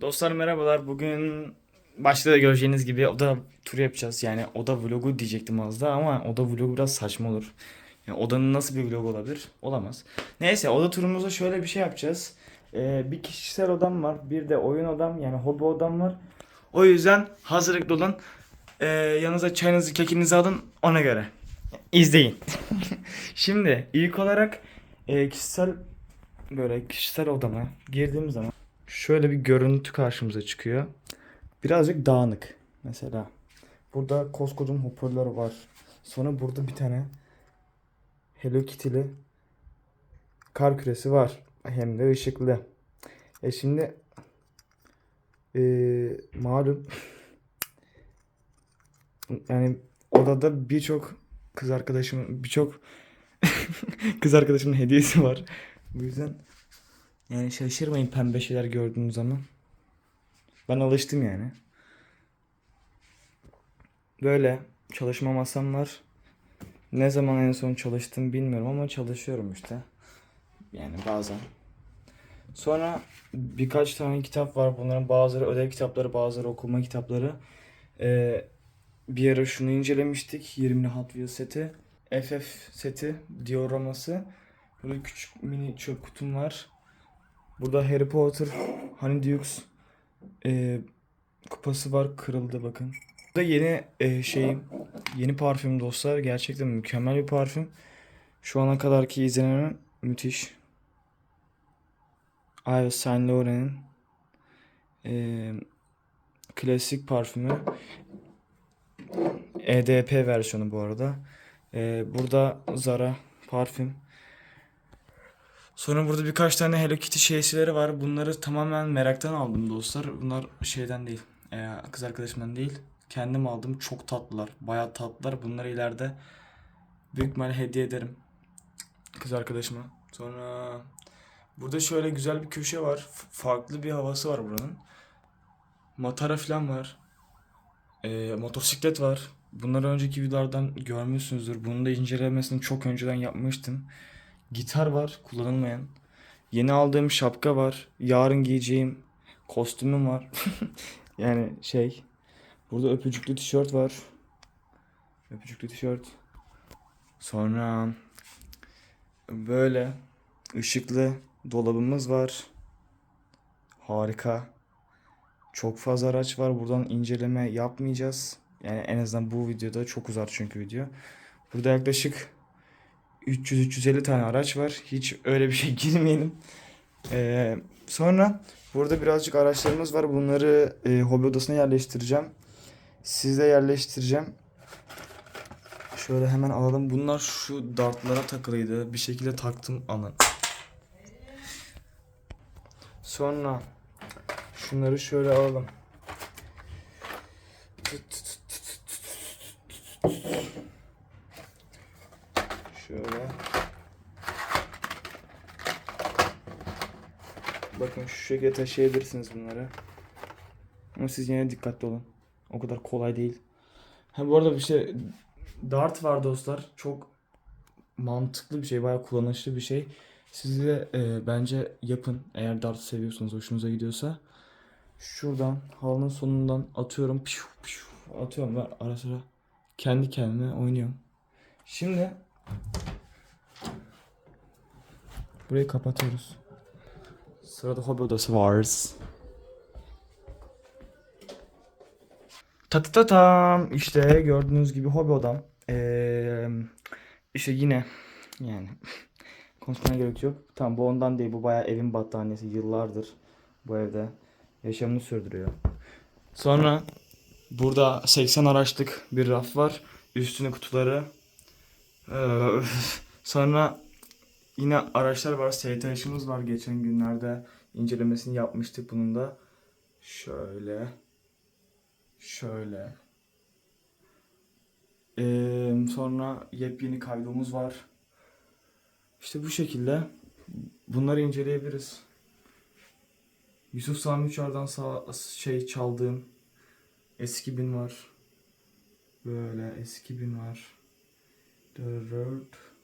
Dostlar merhabalar. Bugün başta da göreceğiniz gibi oda turu yapacağız. Yani oda vlogu diyecektim az da ama oda vlogu biraz saçma olur. Yani odanın nasıl bir vlog olabilir? Olamaz. Neyse oda turumuzda şöyle bir şey yapacağız. Ee, bir kişisel odam var. Bir de oyun odam yani hobi odam var. O yüzden hazırlıklı olun. Ee, yanınıza çayınızı kekinizi alın ona göre. İzleyin. Şimdi ilk olarak e, kişisel böyle kişisel odama girdiğim zaman şöyle bir görüntü karşımıza çıkıyor. Birazcık dağınık. Mesela burada koskocaman hoparlör var. Sonra burada bir tane Hello Kitty'li kar küresi var. Hem de ışıklı. E şimdi eee, malum yani odada birçok kız arkadaşım birçok kız arkadaşımın hediyesi var. Bu yüzden yani şaşırmayın pembe şeyler gördüğünüz zaman. Ben alıştım yani. Böyle çalışma masam var. Ne zaman en son çalıştım bilmiyorum ama çalışıyorum işte. Yani bazen. Sonra birkaç tane kitap var. Bunların bazıları ödev kitapları, bazıları okuma kitapları. Ee, bir ara şunu incelemiştik. 20'li Hot Wheels seti. FF seti, dioraması. Böyle küçük mini çöp kutum var. Burada Harry Potter, Honeydukes e, kupası var. Kırıldı bakın. Burada yeni e, şeyim, yeni parfüm dostlar. Gerçekten mükemmel bir parfüm. Şu ana kadarki izlenimi müthiş. Yves Saint Laurent'in e, klasik parfümü. EDP versiyonu bu arada. E, burada Zara parfüm. Sonra burada birkaç tane Hello Kitty şeysileri var. Bunları tamamen meraktan aldım dostlar. Bunlar şeyden değil. e, kız arkadaşımdan değil. Kendim aldım. Çok tatlılar. Bayağı tatlılar. Bunları ileride büyük ihtimalle hediye ederim. Kız arkadaşıma. Sonra burada şöyle güzel bir köşe var. Farklı bir havası var buranın. Matara falan var. E, motosiklet var. Bunları önceki videolardan görmüşsünüzdür. Bunun da incelemesini çok önceden yapmıştım. Gitar var kullanılmayan. Yeni aldığım şapka var. Yarın giyeceğim kostümüm var. yani şey. Burada öpücüklü tişört var. Öpücüklü tişört. Sonra böyle ışıklı dolabımız var. Harika. Çok fazla araç var. Buradan inceleme yapmayacağız. Yani en azından bu videoda çok uzar çünkü video. Burada yaklaşık 300-350 tane araç var. Hiç öyle bir şey girmeyelim. Ee, sonra burada birazcık araçlarımız var. Bunları e, hobi odasına yerleştireceğim. Sizde yerleştireceğim. Şöyle hemen alalım. Bunlar şu dartlara takılıydı. Bir şekilde taktım aman. Sonra şunları şöyle alalım. Şöyle. Bakın şu şekilde taşıyabilirsiniz bunları. Ama siz yine dikkatli olun. O kadar kolay değil. Ha bu arada bir şey dart var dostlar. Çok mantıklı bir şey, bayağı kullanışlı bir şey. Siz de e, bence yapın eğer dart seviyorsanız, hoşunuza gidiyorsa. Şuradan halının sonundan atıyorum. Piu, piu, atıyorum ve ara sıra kendi kendime oynuyorum. Şimdi burayı kapatıyoruz. Sırada hobi odası var. Ta ta ta tam işte gördüğünüz gibi hobi odam. Ee, işte yine yani konuşmaya gerek yok. Tamam bu ondan değil bu bayağı evin battaniyesi yıllardır bu evde yaşamını sürdürüyor. Sonra burada 80 araçlık bir raf var. Üstüne kutuları. Ee, sonra yine araçlar var. STH'ımız var. Geçen günlerde incelemesini yapmıştık bunun da. Şöyle. Şöyle. Ee, sonra yepyeni kaydımız var. İşte bu şekilde bunları inceleyebiliriz. Yusuf Sami Uçar'dan sağ, şey çaldığım eski bin var. Böyle eski bin var. Dört.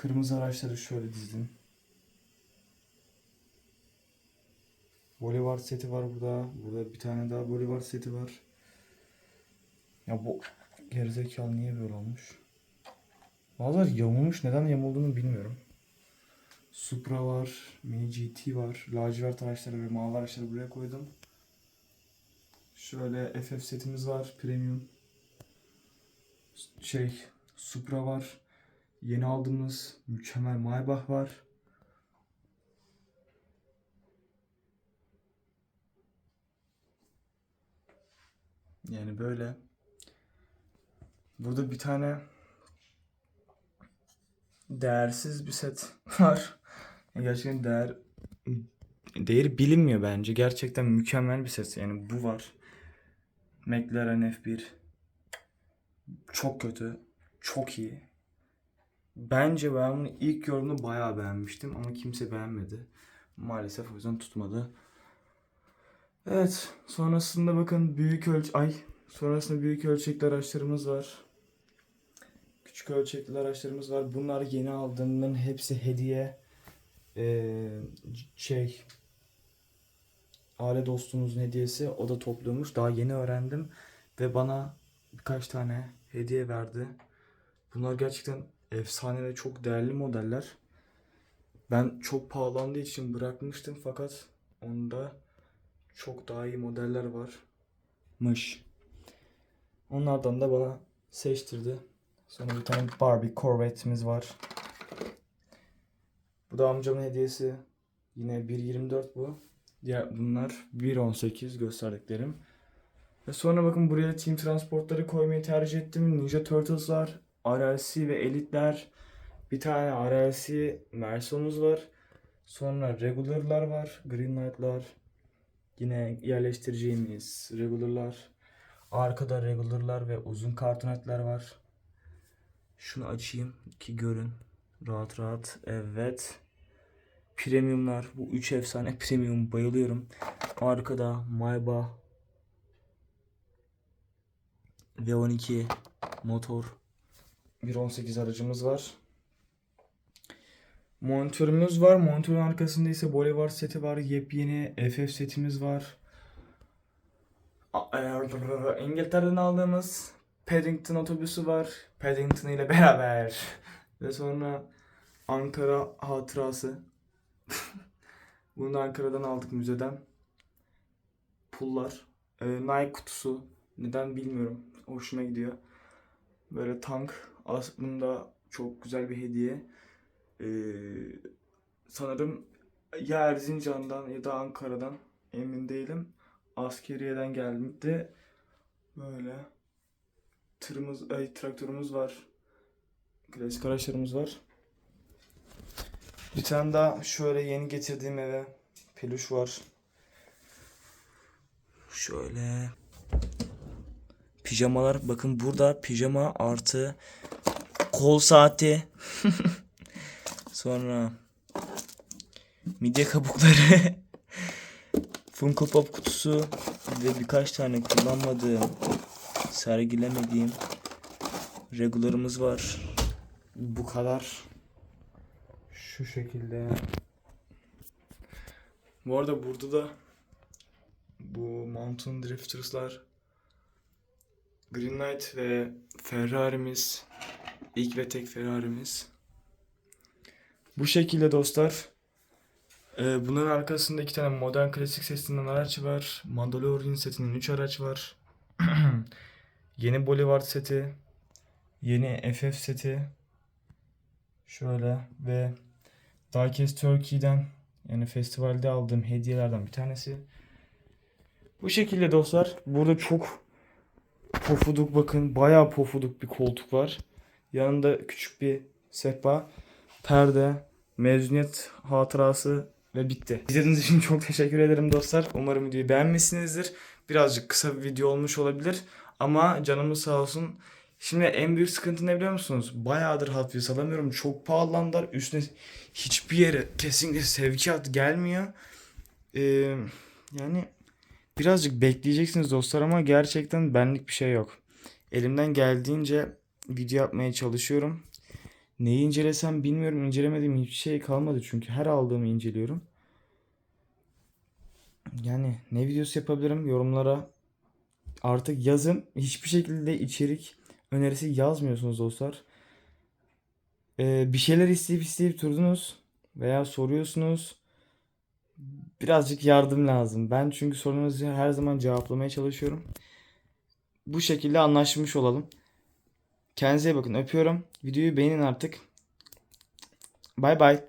Kırmızı araçları şöyle dizdim. Bolivar seti var burada. Burada bir tane daha Bolivar seti var. Ya bu gerizekalı niye böyle olmuş? Bazıları yamulmuş. Neden yamulduğunu bilmiyorum. Supra var. Mini GT var. Lacivert araçları ve mavi araçları buraya koydum. Şöyle FF setimiz var. Premium. Şey Supra var. Yeni aldığımız mükemmel Maybach var. Yani böyle. Burada bir tane değersiz bir set var. Gerçekten değer değeri bilinmiyor bence. Gerçekten mükemmel bir set. Yani bu var. McLaren F1 çok kötü. Çok iyi. Bence ben bunu ilk gördüğümde bayağı beğenmiştim ama kimse beğenmedi. Maalesef o yüzden tutmadı. Evet, sonrasında bakın büyük ölç ay sonrasında büyük ölçekli araçlarımız var. Küçük ölçekli araçlarımız var. Bunlar yeni aldığımın hepsi hediye. Ee, şey aile dostumuzun hediyesi. O da topluyormuş. Daha yeni öğrendim ve bana birkaç tane hediye verdi. Bunlar gerçekten efsane ve çok değerli modeller. Ben çok pahalandığı için bırakmıştım fakat onda çok daha iyi modeller varmış. Onlardan da bana seçtirdi. Sonra bir tane Barbie Corvette'miz var. Bu da amcamın hediyesi. Yine 1.24 bu. Diğer bunlar 1.18 gösterdiklerim. Ve sonra bakın buraya Team Transportları koymayı tercih ettim. Ninja Turtles var. RLC ve Elite'ler. Bir tane RLC Merson'umuz var. Sonra Regular'lar var. Green Knight'lar. Yine yerleştireceğimiz Regular'lar. Arkada Regular'lar ve uzun kartonetler var. Şunu açayım ki görün. Rahat rahat. Evet. Premiumlar. Bu üç efsane premium. Bayılıyorum. Arkada Maybach V12 motor 1.18 aracımız var. Monitörümüz var. Monitörün arkasında ise Bolivar seti var. Yepyeni FF setimiz var. E, İngiltere'den aldığımız Paddington otobüsü var. Paddington ile beraber. Ve sonra Ankara hatırası. Bunu da Ankara'dan aldık müzeden. Pullar. Ee, Nike kutusu. Neden bilmiyorum. Hoşuma gidiyor. Böyle tank. Aslında çok güzel bir hediye. Ee, sanırım ya Erzincan'dan ya da Ankara'dan emin değilim. Askeriyeden geldi. Böyle tırımız, ay, traktörümüz var. Klasik araçlarımız var. Bir tane daha şöyle yeni getirdiğim eve peluş var. Şöyle pijamalar bakın burada pijama artı kol saati sonra midye kabukları Funko Pop kutusu ve birkaç tane kullanmadığım sergilemediğim regularımız var. Bu kadar. Şu şekilde. Bu arada burada da bu Mountain Drifters'lar Green Knight ve Ferrari'miz ilk ve tek Ferrari'miz. Bu şekilde dostlar. Ee, bunların arkasında iki tane modern klasik sesinden araç var. Mandalorian setinden 3 araç var. Yeni Boulevard seti. Yeni FF seti. Şöyle ve Diecast Turkey'den yani festivalde aldığım hediyelerden bir tanesi. Bu şekilde dostlar. Burada çok pofuduk bakın. Bayağı pofuduk bir koltuk var. Yanında küçük bir sehpa, perde, mezuniyet hatırası ve bitti. İzlediğiniz için çok teşekkür ederim dostlar. Umarım videoyu beğenmişsinizdir. Birazcık kısa bir video olmuş olabilir. Ama canımız sağ olsun. Şimdi en büyük sıkıntı ne biliyor musunuz? Bayağıdır Hot Wheels alamıyorum. Çok pahalandılar. Üstüne hiçbir yere kesinlikle sevkiyat gelmiyor. Ee, yani birazcık bekleyeceksiniz dostlar ama gerçekten benlik bir şey yok. Elimden geldiğince video yapmaya çalışıyorum. Neyi incelesem bilmiyorum. İncelemediğim hiçbir şey kalmadı çünkü her aldığımı inceliyorum. Yani ne videosu yapabilirim yorumlara artık yazın. Hiçbir şekilde içerik önerisi yazmıyorsunuz dostlar. Ee, bir şeyler isteyip isteyip durdunuz veya soruyorsunuz. Birazcık yardım lazım. Ben çünkü sorununuzu her zaman cevaplamaya çalışıyorum. Bu şekilde anlaşmış olalım. Kendinize bakın. Öpüyorum. Videoyu beğenin artık. Bay bay.